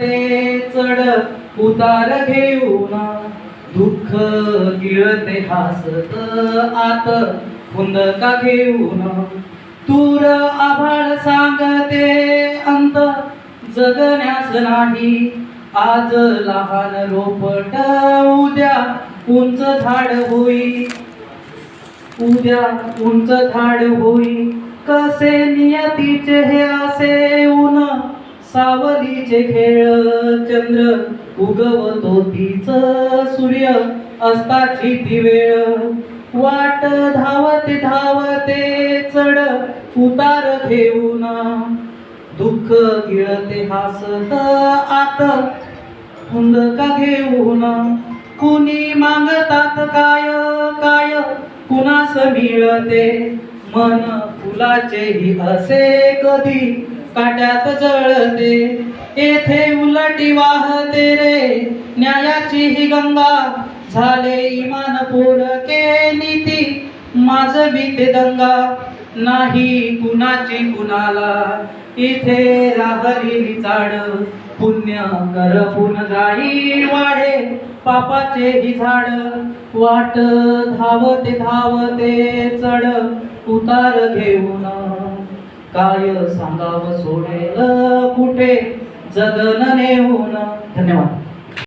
ते चढ उतार घेऊन दुःख गिळते हासत आत. का घेऊन तूर आभाळ सांगते अंत. जगण्यास नाही आज लहान रोपट उद्या उंच झाड होई. उद्या उंच झाड होई कसे नियतीचे हे असे सावलीचे खेळ चंद्र उगवतो तीच सूर्य असताची ती वेळ. वाट धावते धावते चढ उतार घेऊन. दुःख गिळते हसत आत का घेऊन. कुणी मागतात काय काय कुणास मिळते? मन फुलाचेही असे कधी काट्यात जळते. येथे उलटी वाहते रे. न्यायाची ही गंगा झाले इमान पोरके नीती माझ ते दंगा नाही कुणाची कुणाला. इथे राहली चाड पुण्य करपून जाई वाढे. पापाचे ही झाड वाट धावते धावते चढ उतार घेऊन. काय सांगाव सोडेल कुठे जगन नेऊन? धन्यवाद.